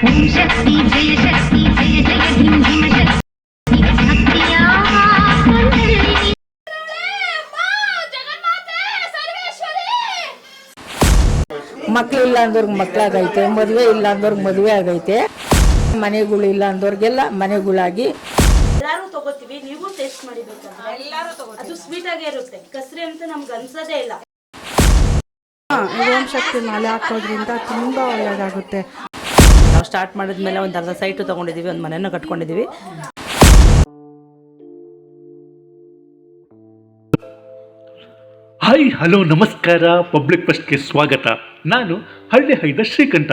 ಓಂ ಇಲ್ಲ ಜಯ ಜಯ ಜಯ ಧಿಂ ಧಿಮ ಶಕ್ತಿ ಭಕ್ತಿಯ ಮಂಡಲಿ ಮಕ್ಳಿಲ್ಲ ಅಂದವ್ರಿಗೆ ಮಕ್ಳಾಗೈತೆ ಮದುವೆ ಇಲ್ಲ ಅಂದವ್ರಿಗೆ ಮದುವೆ ಆಗೈತೆ. ಮನೆಗಳು ಇಲ್ಲ ಅಂದವ್ರಿಗೆಲ್ಲ ಮನೆಗಳಾಗಿ. ಎಲ್ಲಾರು ತಗೋತೀವಿ ನೀವು ಟೇಸ್ಟ್ ಮಾಡಿಬೇಕಂದ್ರೆ. ಎಲ್ಲಾರು ಅದು ಸ್ವೀಟ್ ಆಗೇ ಇರುತ್ತೆ ಕಸ್ರಿ ಅಂತ ನಮ್ಗೆ ಅನ್ಸೋದೇ ಇಲ್ಲ. ಓಂ ಶಕ್ತಿ ಮಾಲೆ ಹಾಕೋದ್ರಿಂದ ತುಂಬ ಒಳ್ಳೆಯದಾಗುತ್ತೆ ಸ್ಟಾರ್ಟ್ ಮಾಡಿದ್ಮೇಲೆ ಒಂದು ಅರ್ಧ ಸೈಟು ತೊಗೊಂಡಿದ್ದೀವಿ ಒಂದು ಮನೆಯನ್ನು ಕಟ್ಕೊಂಡಿದ್ದೀವಿ ಹಾಯ್ ಹಲೋ ನಮಸ್ಕಾರ ಪಬ್ಲಿಕ್ ಫಸ್ಟ್ಗೆ ಸ್ವಾಗತ. ನಾನು ಹಳ್ಳಿ ಹೈದ ಶ್ರೀಕಂಠ.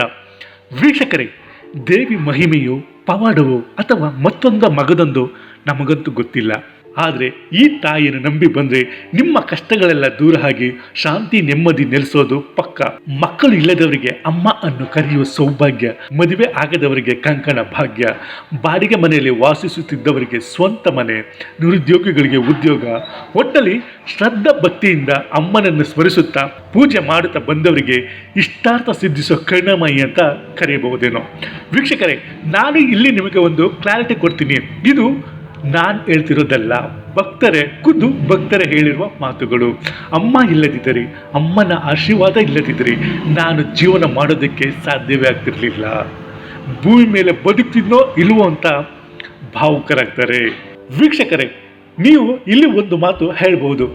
ವೀಕ್ಷಕರೇ, ದೇವಿ ಮಹಿಮೆಯು ಪವಾಡವು ಅಥವಾ ಮತ್ತೊಂದು ಮಗದೊಂದು ನಮಗಂತೂ ಗೊತ್ತಿಲ್ಲ. ಆದರೆ ಈ ತಾಯಿಯನ್ನು ನಂಬಿ ಬಂದರೆ ನಿಮ್ಮ ಕಷ್ಟಗಳೆಲ್ಲ ದೂರ ಆಗಿ ಶಾಂತಿ, ನೆಮ್ಮದಿ ನೆಲೆಸೋದು ಪಕ್ಕ. ಮಕ್ಕಳು ಇಲ್ಲದವರಿಗೆ ಅಮ್ಮ ಅನ್ನು ಕರೆಯುವ ಸೌಭಾಗ್ಯ, ಮದುವೆ ಆಗದವರಿಗೆ ಕಂಕಣ ಭಾಗ್ಯ, ಬಾಡಿಗೆ ಮನೆಯಲ್ಲಿ ವಾಸಿಸುತ್ತಿದ್ದವರಿಗೆ ಸ್ವಂತ ಮನೆ, ನಿರುದ್ಯೋಗಿಗಳಿಗೆ ಉದ್ಯೋಗ, ಒಟ್ಟಲ್ಲಿ ಶ್ರದ್ಧಾ ಭಕ್ತಿಯಿಂದ ಅಮ್ಮನನ್ನು ಸ್ಮರಿಸುತ್ತಾ ಪೂಜೆ ಮಾಡುತ್ತಾ ಬಂದವರಿಗೆ ಇಷ್ಟಾರ್ಥ ಸಿದ್ಧಿಸೋ ಕರ್ಣಮಯಿ ಅಂತ ಕರೆಯಬಹುದೇನೋ. ವೀಕ್ಷಕರೇ, ನಾನು ಇಲ್ಲಿ ನಿಮಗೆ ಒಂದು ಕ್ಲಾರಿಟಿ ಕೊಡ್ತೀನಿ. ಇದು ನಾನು ಹೇಳ್ತಿರೋದಲ್ಲ ಭಕ್ತರೇ, ಖುದ್ದು ಭಕ್ತರೇ ಹೇಳಿರುವ ಮಾತುಗಳು. ಅಮ್ಮ ಇಲ್ಲದಿದ್ದರೆ, ಅಮ್ಮನ ಆಶೀರ್ವಾದ ಇಲ್ಲದಿದ್ದರೆ ನಾನು ಜೀವನ ಮಾಡೋದಕ್ಕೆ ಸಾಧ್ಯವೇ ಆಗ್ತಿರಲಿಲ್ಲ. ಭೂಮಿ ಮೇಲೆ ಬದುಕ್ತಿದ್ನೋ ಇಲ್ವೋ ಅಂತ ಭಾವುಕರಾಗ್ತಾರೆ. ವೀಕ್ಷಕರೇ, ನೀವು ಇಲ್ಲಿ ಒಂದು ಮಾತು ಹೇಳ್ಬೋದು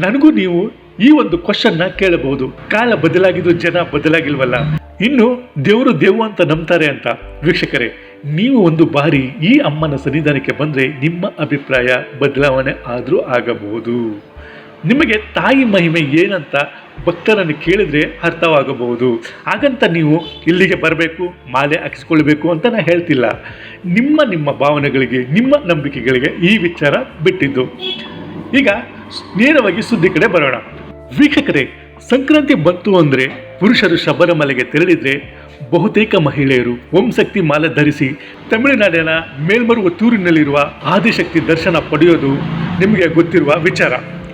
ನನಗೂ ನೀವು ಈ ಒಂದು ಕ್ವಶನ್ನ ಕೇಳಬಹುದು. ಕಾಲ ಬದಲಾಗಿದ್ದು ಜನ ಬದಲಾಗಿಲ್ವಲ್ಲ. ಇನ್ನು ದೇವರು ದೇವು ಅಂತ ನಂಬ್ತಾರೆ ಅಂತ. ವೀಕ್ಷಕರೇ ನೀವು ಒಂದು ಬಾರಿ ಈ ಅಮ್ಮನ ಸನ್ನಿಧಾನಕ್ಕೆ ಬಂದರೆ ನಿಮ್ಮ ಅಭಿಪ್ರಾಯ ಬದಲಾವಣೆ ಆದರೂ ಆಗಬಹುದು. ನಿಮಗೆ ತಾಯಿ ಮಹಿಮೆ ಏನಂತ ಭಕ್ತರನ್ನು ಕೇಳಿದರೆ ಅರ್ಥವಾಗಬಹುದು. ಹಾಗಂತ ನೀವು ಇಲ್ಲಿಗೆ ಬರಬೇಕು, ಮಾಲೆ ಹಾಕಿಸ್ಕೊಳ್ಬೇಕು ಅಂತ ನಾನು ಹೇಳ್ತಿಲ್ಲ. ನಿಮ್ಮ ನಿಮ್ಮ ಭಾವನೆಗಳಿಗೆ, ನಿಮ್ಮ ನಂಬಿಕೆಗಳಿಗೆ ಈ ವಿಚಾರ ಬಿಟ್ಟಿದ್ದು. ಈಗ ನೇರವಾಗಿ ಸುದ್ದಿ ಕಡೆ ಬರೋಣ. ವೀಕ್ಷಕರೇ, ಸಂಕ್ರಾಂತಿ ಬಂತು ಅಂದರೆ ಪುರುಷರು ಶಬರಮಲೆಗೆ ತೆರಳಿದ್ರೆ ಬಹುತೇಕ ಮಹಿಳೆಯರು ಓಂ ಶಕ್ತಿ ಮಾಲೆ ಧರಿಸಿ ತಮಿಳುನಾಡಿನ ಮೇಲ್ಮರುವತ್ತೂರಿನಲ್ಲಿರುವ ಆದಿಶಕ್ತಿ ದರ್ಶನ ಪಡೆಯೋದು ನಿಮಗೆ ಗೊತ್ತಿರುವ ವಿಚಾರ.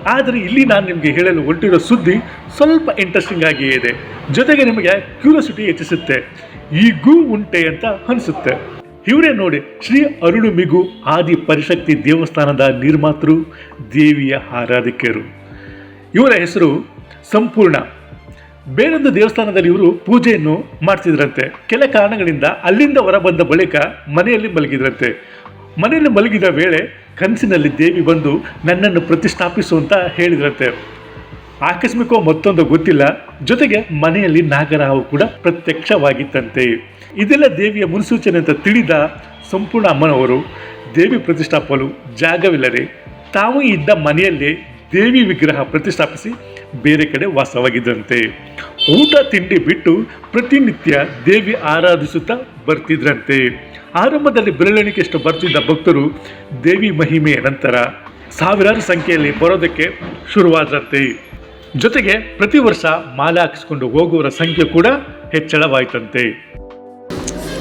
ಆದರೆ ಇಲ್ಲಿ ನಾನು ನಿಮಗೆ ಹೇಳಲು ಹೊರಟಿರೋ ಸುದ್ದಿ ಸ್ವಲ್ಪ ಇಂಟ್ರೆಸ್ಟಿಂಗ್ ಆಗಿಯೇ ಇದೆ. ಜೊತೆಗೆ ನಿಮಗೆ ಕ್ಯೂರಿಯಾಸಿಟಿ ಹೆಚ್ಚಿಸುತ್ತೆ. ಈಗೂ ಉಂಟೆ ಅಂತ ಅನಿಸುತ್ತೆ. ಇವರೇ ನೋಡಿ ಶ್ರೀ ಅರುಳುಮಿಗು ಆದಿ ಪರಿಶಕ್ತಿ ದೇವಸ್ಥಾನದ ನಿರ್ಮಾತೃ ದೇವಿಯ ಆರಾಧಕರು ಇವರ ಹೆಸರು ಸಂಪೂರ್ಣ ಬೇರೊಂದು ದೇವಸ್ಥಾನದಲ್ಲಿ ಇವರು ಪೂಜೆಯನ್ನು ಮಾಡ್ತಿದ್ರಂತೆ. ಕೆಲ ಕಾರಣಗಳಿಂದ ಅಲ್ಲಿಂದ ಹೊರಬಂದ ಬಳಿಕ ಮನೆಯಲ್ಲಿ ಮಲಗಿದ್ರಂತೆ. ಮನೆಯಲ್ಲಿ ಮಲಗಿದ ವೇಳೆ ಕನಸಿನಲ್ಲಿ ದೇವಿ ಬಂದು ನನ್ನನ್ನು ಪ್ರತಿಷ್ಠಾಪಿಸು ಅಂತ ಹೇಳಿದ್ರಂತೆ. ಆಕಸ್ಮಿಕೋ ಮತ್ತೊಂದು ಗೊತ್ತಿಲ್ಲ. ಜೊತೆಗೆ ಮನೆಯಲ್ಲಿ ನಾಗರಹಾವು ಕೂಡ ಪ್ರತ್ಯಕ್ಷವಾಗಿತ್ತಂತೆ. ಇದೆಲ್ಲ ದೇವಿಯ ಮುನ್ಸೂಚನೆ ಅಂತ ತಿಳಿದ ಸಂಪೂರ್ಣ ಅಮ್ಮನವರು ದೇವಿ ಪ್ರತಿಷ್ಠಾಪಲು ಜಾಗವಿಲ್ಲದೆ ತಾವು ಇದ್ದ ಮನೆಯಲ್ಲಿ ದೇವಿ ವಿಗ್ರಹ ಪ್ರತಿಷ್ಠಾಪಿಸಿ ಬೇರೆ ಕಡೆ ವಾಸವಾಗಿದ್ದಂತೆ. ಊಟ ತಿಂಡಿ ಬಿಟ್ಟು ಪ್ರತಿನಿತ್ಯ ದೇವಿ ಆರಾಧಿಸುತ್ತಾ ಬರ್ತಿದ್ರಂತೆ. ಆರಂಭದಲ್ಲಿ ಬೆರಳೆಣಿಕೆಯಷ್ಟು ಬರ್ತಿದ್ದ ಭಕ್ತರು ದೇವಿ ಮಹಿಮೆಯ ನಂತರ ಸಾವಿರಾರು ಸಂಖ್ಯೆಯಲ್ಲಿ ಬರೋದಕ್ಕೆ ಶುರುವಾದ್ರಂತೆ. ಜೊತೆಗೆ ಪ್ರತಿ ವರ್ಷ ಮಾಲೆ ಹಾಕಿಸ್ಕೊಂಡು ಹೋಗುವವರ ಸಂಖ್ಯೆ ಕೂಡ ಹೆಚ್ಚಳವಾಯ್ತಂತೆ.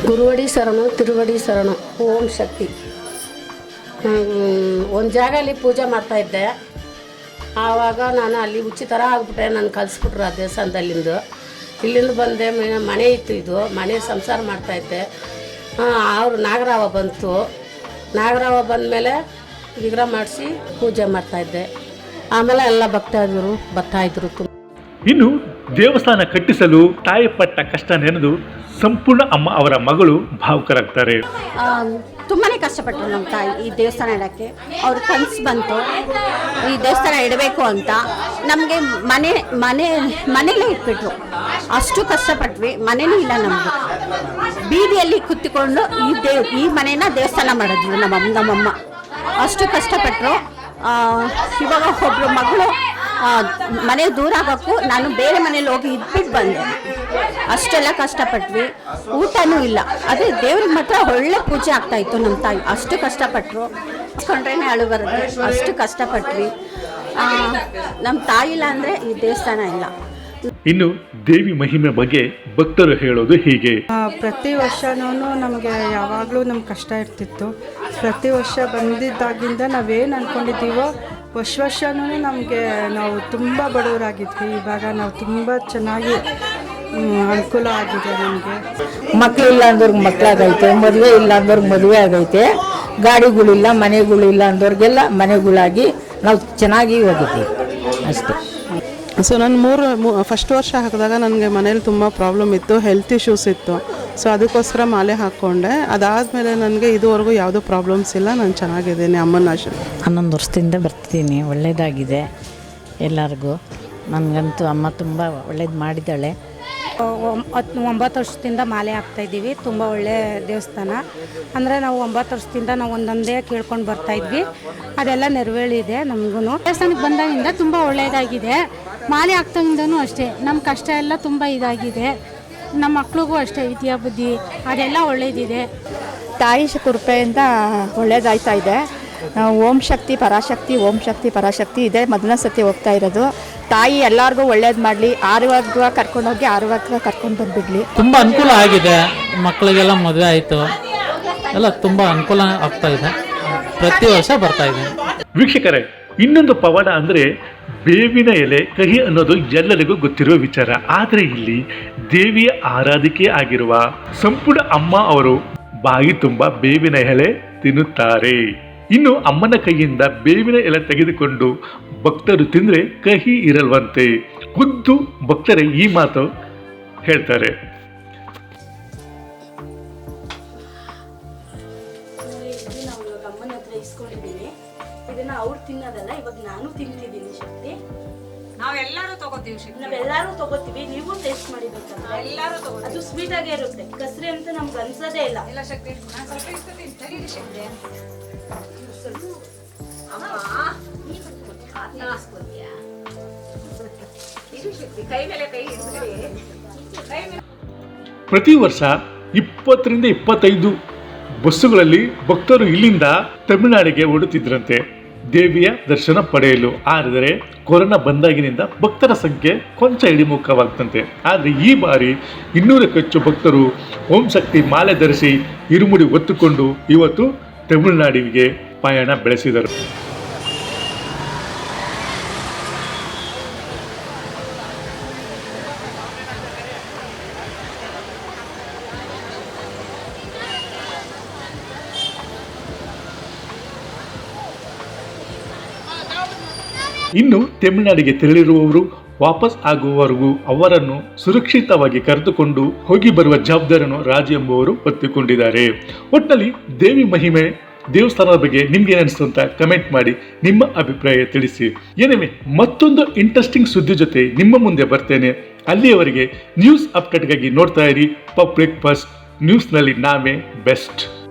ಗುರುವಡಿ ಶರಣು, ತಿರುವಡಿ ಶರಣು, ಓಂ ಶಕ್ತಿ. ಒಂದು ಜಾಗದಲ್ಲಿ ಪೂಜೆ ಮಾಡ್ತಾ ಇದ್ದೆ. ಆವಾಗ ನಾನು ಅಲ್ಲಿ ಹುಚ್ಚಿ ಥರ ಆಗ್ಬಿಟ್ಟೆ, ನಾನು ಕಲಿಸ್ಬಿಟ್ರು ಆ ದೇವಸ್ಥಾನದಲ್ಲಿಂದು. ಇಲ್ಲಿಂದ ಬಂದೆ ಮನೆ ಇತ್ತು ಇದು, ಮನೆ ಸಂಸಾರ ಮಾಡ್ತಾಯಿದ್ದೆ ಅವರು ನಾಗರಾವ ಬಂತು. ನಾಗರಾವ ಬಂದಮೇಲೆ ವಿಗ್ರಹ ಮಾಡಿಸಿ ಪೂಜೆ ಮಾಡ್ತಾಯಿದ್ದೆ ಆಮೇಲೆ ಎಲ್ಲ ಭಕ್ತಾದಿರು ಬರ್ತಾಯಿದ್ರು ಇನ್ನು ದೇವಸ್ಥಾನ ಕಟ್ಟಿಸಲು ತಾಯಿ ಪಟ್ಟ ಕಷ್ಟ ನೆನೆದು ಸಂಪೂರ್ಣ ಅಮ್ಮ ಅವರ ಮಗಳು ಭಾವುಕರಾಗ್ತಾರೆ. ತುಂಬಾ ಕಷ್ಟಪಟ್ಟರು ನಮ್ಮ ತಾಯಿ ಈ ದೇವಸ್ಥಾನ ಇಡೋಕ್ಕೆ. ಅವ್ರ ಕನಸು ಬಂತು. ಈ ದೇವಸ್ಥಾನ ಇಡಬೇಕು ಅಂತ ನಮಗೆ ಮನೆ ಮನೆ, ಮನೇಲೇ ಇಟ್ಬಿಟ್ರು. ಅಷ್ಟು ಕಷ್ಟಪಟ್ವಿ, ಮನೇನೂ ಇಲ್ಲ ನಮಗೆ. ಬೀದಿಯಲ್ಲಿ ಕುತ್ತಿಕೊಂಡು ಈ ದೇವ್ ಈ ಮನೇನ ದೇವಸ್ಥಾನ ಮಾಡಿದ್ವಿ ನಮ್ಮ, ನಮ್ಮಮ್ಮ. ಅಷ್ಟು ಕಷ್ಟಪಟ್ಟರು ಇವಾಗ ಒಬ್ಬರು ಮಗಳು ಮನೆ ದೂರ ಆಗೋಕ್ಕೂ ನಾನು ಬೇರೆ ಮನೇಲಿ ಹೋಗಿ ಇದ್ಬಿಟ್ಟು ಬಂದೆ. ಅಷ್ಟೆಲ್ಲ ಕಷ್ಟಪಟ್ವಿ. ಊಟನೂ ಇಲ್ಲ. ಅದೇ ದೇವ್ರಿಗೆ ಮಾತ್ರ ಒಳ್ಳೆ ಪೂಜೆ ಆಗ್ತಾ ಇತ್ತು ನಮ್ಮ ತಾಯಿ. ಅಷ್ಟು ಕಷ್ಟಪಟ್ಟರು ಕೊಂಡ್ರೇನೆ ಅಳು ಬರುತ್ತೆ ಅಷ್ಟು ಕಷ್ಟಪಟ್ವಿ. ಆ, ನಮ್ಮ ತಾಯಿ ಇಲ್ಲ ಅಂದರೆ ಈ ದೇವಸ್ಥಾನ ಇಲ್ಲ. ಇನ್ನು ದೇವಿ ಮಹಿಮೆ ಬಗ್ಗೆ ಭಕ್ತರು ಹೇಳೋದು ಹೀಗೆ. ಪ್ರತಿ ವರ್ಷನೂ ನಮಗೆ ಯಾವಾಗಲೂ ನಮ್ಗೆ ಕಷ್ಟ ಇರ್ತಿತ್ತು. ಪ್ರತಿ ವರ್ಷ ಬಂದಿದ್ದಾಗಿಂದ ನಾವೇನು ಅಂದ್ಕೊಂಡಿದ್ದೀವೋ ವರ್ಷ ವರ್ಷನೂ ನಮಗೆ ನಾವು ತುಂಬ ಬಡವರಾಗಿದ್ವಿ. ಇವಾಗ ನಾವು ತುಂಬ ಚೆನ್ನಾಗಿ ಅನುಕೂಲ ಆಗಿದೆ ನಮಗೆ. ಮಕ್ಕಳಿಲ್ಲ ಅಂದವ್ರಿಗೆ ಮಕ್ಕಳಾಗೈತೆ ಮದುವೆ ಇಲ್ಲ ಅಂದವ್ರಿಗೆ ಮದುವೆ ಆಗೈತೆ. ಗಾಡಿಗಳಿಲ್ಲ, ಮನೆಗಳಿಲ್ಲ ಅಂದವ್ರಿಗೆಲ್ಲ ಮನೆಗಳಾಗಿ ನಾವು ಚೆನ್ನಾಗಿ ಹೋಗಿದ್ದೀವಿ. ಅಷ್ಟೇ. ಸೊ ನಾನು ಮೂರು ಫಸ್ಟ್ ವರ್ಷ ಹಾಕಿದಾಗ ನನಗೆ ಮನೇಲಿ ತುಂಬ ಪ್ರಾಬ್ಲಮ್ ಇತ್ತು ಹೆಲ್ತ್ ಇಶ್ಯೂಸ್ ಇತ್ತು. ಸೊ ಅದಕ್ಕೋಸ್ಕರ ಮಾಲೆ ಹಾಕ್ಕೊಂಡೆ. ಅದಾದಮೇಲೆ ನನಗೆ ಇದುವರೆಗೂ ಯಾವುದೂ ಪ್ರಾಬ್ಲಮ್ಸ್ ಇಲ್ಲ. ನಾನು ಚೆನ್ನಾಗಿದ್ದೀನಿ, ಅಮ್ಮನ ಆಶ ಹನ್ನೊಂದು ವರ್ಷದಿಂದ ಬರ್ತಿದ್ದೀನಿ. ಒಳ್ಳೆಯದಾಗಿದೆ ಎಲ್ಲರಿಗೂ. ನನಗಂತೂ ಅಮ್ಮ ತುಂಬ ಒಳ್ಳೇದು ಮಾಡಿದ್ದಾಳೆ. ಹತ್ತು ಒಂಬತ್ತು ವರ್ಷದಿಂದ ಮಾಲೆ ಹಾಕ್ತಾ ಇದ್ದೀವಿ. ತುಂಬ ಒಳ್ಳೆ ದೇವಸ್ಥಾನ. ಅಂದರೆ ನಾವು ಒಂಬತ್ತು ವರ್ಷದಿಂದ ನಾವು ಒಂದೊಂದೇ ಕೇಳ್ಕೊಂಡು ಬರ್ತಾ ಇದ್ವಿ. ಅದೆಲ್ಲ ನೆರವೇಳಿದೆ ನಮಗೂ ದೇವಸ್ಥಾನಕ್ಕೆ ಬಂದಾಗಿಂದ ತುಂಬ ಒಳ್ಳೆಯದಾಗಿದೆ. ಮಾಲೆ ಹಾಕ್ತಾಗಿಂದನೂ ಅಷ್ಟೇ. ನಮ್ಮ ಕಷ್ಟ ಎಲ್ಲ ತುಂಬ ಇದಾಗಿದೆ. ನಮ್ಮ ಮಕ್ಳಿಗೂ ಅಷ್ಟೇ ವಿದ್ಯಾ ಬುದ್ಧಿ ಅದೆಲ್ಲ ಒಳ್ಳೇದಿದೆ. ತಾಯಿ ಕೃಪೆಯಿಂದ ಒಳ್ಳೇದಾಯ್ತಾ ಇದೆ. ಓಂ ಶಕ್ತಿ ಪರಾಶಕ್ತಿ ಓಂ ಶಕ್ತಿ ಪರಾಶಕ್ತಿ ಇದೇ. ಮೊದಲನೇ ಸತಿ ಹೋಗ್ತಾ ಇರೋದು. ತಾಯಿ ಎಲ್ಲರಿಗೂ ಒಳ್ಳೇದು ಮಾಡಲಿ. ಹೋಗಿ ಕರ್ಕೊಂಡೋಗಿ ಆರೋಗ್ಯವಾಗಿ ಕರ್ಕೊಂಡು ಬಂದುಬಿಡ್ಲಿ. ತುಂಬ ಅನುಕೂಲ ಆಗಿದೆ. ಮಕ್ಕಳಿಗೆಲ್ಲ ಮದುವೆ ಆಯಿತು. ಎಲ್ಲ ತುಂಬ ಅನುಕೂಲ ಆಗ್ತಾ ಇದೆ. ಪ್ರತಿ ವರ್ಷ ಬರ್ತಾ ಇದೆ. ವೀಕ್ಷಕರೇ ಇನ್ನೊಂದು ಪವಾಡ ಅಂದರೆ ಬೇವಿನ ಎಲೆ ಕಹಿ ಅನ್ನೋದು ಎಲ್ಲರಿಗೂ ಗೊತ್ತಿರುವ ವಿಚಾರ. ಆದರೆ ಇಲ್ಲಿ ದೇವಿಯ ಆರಾಧಿಕೆ ಆಗಿರುವ ಸಂಪುಟ ಅಮ್ಮ ಅವರು ಬಾಯಿ ತುಂಬ ಬೇವಿನ ಎಲೆ ತಿನ್ನುತ್ತಾರೆ. ಇನ್ನು ಅಮ್ಮನ ಕೈಯಿಂದ ಬೇವಿನ ಎಲೆ ತೆಗೆದುಕೊಂಡು ಭಕ್ತರು ತಿಂದರೆ ಕಹಿ ಇರಲ್ವಂತೆ. ಖುದ್ದು ಭಕ್ತರೇ ಈ ಮಾತು ಹೇಳ್ತಾರೆ. ಇದು ನಾವು ಇವಾಗ ಅಮ್ಮನ ಹತ್ರ ಇಸ್ಕೊಂಡಿದ್ದೀನಿ ಇದನ್ನ ಅವ್ರು ತಿನ್ನೋದಲ್ಲ ಇವಾಗ ನಾನು ತಿಂತಿದ್ದೀನಿ ಶಕ್ತಿ. ನಾವೆಲ್ಲರೂ ತಗೋತೀವಿ ಶಕ್ತಿ. ನಾವೆಲ್ಲರೂ ತಗೋತೀವಿ ನೀವು ಟೇಸ್ಟ್ ಮಾಡಿ ಎಲ್ಲರೂ ಅದು ಸ್ವೀಟ್ ಆಗೇ ಇರುತ್ತೆ. ಕಸ್ರಿ ಅಂತ ನಮ್ಗೆ ಅನ್ಸೋದೇ ಇಲ್ಲ. ಇಲ್ಲ ಶಕ್ತಿ ನಾನು ಸ್ವಲ್ಪ ಇಸ್ಕೊತೀನಿ. ತಡೀರಿ ಶಕ್ತಿ. ಪ್ರತಿ ವರ್ಷ ಇಪ್ಪತ್ತರಿಂದ ಇಪ್ಪತ್ತೈದು ಬಸ್ಸುಗಳಲ್ಲಿ ಭಕ್ತರು ಇಲ್ಲಿಂದ ತಮಿಳುನಾಡಿಗೆ ಓಡುತ್ತಿದ್ದರಂತೆ ದೇವಿಯ ದರ್ಶನ ಪಡೆಯಲು. ಆದರೆ ಕೊರೋನಾ ಬಂದಾಗಿನಿಂದ ಭಕ್ತರ ಸಂಖ್ಯೆ ಕೊಂಚ ಇಳಿಮುಖವಾಗ್ತಂತೆ. ಆದರೆ ಈ ಬಾರಿ ಇನ್ನೂರಕ್ಕೂ ಹೆಚ್ಚು ಭಕ್ತರು ಓಂ ಶಕ್ತಿ ಮಾಲೆ ಧರಿಸಿ ಇರುಮುಡಿ ಹೊತ್ತುಕೊಂಡು ಇವತ್ತು ತಮಿಳುನಾಡಿಗೆ ಪಯಣ ಬೆಳೆಸಿದರು. ಇನ್ನು ತಮಿಳುನಾಡಿಗೆ ತೆರಳಿರುವವರು ವಾಪಸ್ ಆಗುವವರೆಗೂ ಅವರನ್ನು ಸುರಕ್ಷಿತವಾಗಿ ಕರೆದುಕೊಂಡು ಹೋಗಿ ಬರುವ ಜವಾಬ್ದಾರಿಯನ್ನು ರಾಜ ಎಂಬುವರು ಹೊತ್ತುಕೊಂಡಿದ್ದಾರೆ. ಒಟ್ಟಿನಲ್ಲಿ ದೇವಿ ಮಹಿಮೆ ದೇವಸ್ಥಾನದ ಬಗ್ಗೆ ನಿಮ್ಗೆ ಏನಿಸ್ತು ಅಂತ ಕಮೆಂಟ್ ಮಾಡಿ, ನಿಮ್ಮ ಅಭಿಪ್ರಾಯ ತಿಳಿಸಿ. ಏನೇ ಮತ್ತೊಂದು ಇಂಟ್ರೆಸ್ಟಿಂಗ್ ಸುದ್ದಿ ಜೊತೆ ನಿಮ್ಮ ಮುಂದೆ ಬರ್ತೇನೆ. ಅಲ್ಲಿಯವರೆಗೆ ನ್ಯೂಸ್ ಅಪ್ಡೇಟ್ಗಾಗಿ ನೋಡ್ತಾ ಇರಿ. ಪಬ್ಲಿಕ್ ಫಸ್ಟ್ ನ್ಯೂಸ್ನಲ್ಲಿ ನಾವೇ ಬೆಸ್ಟ್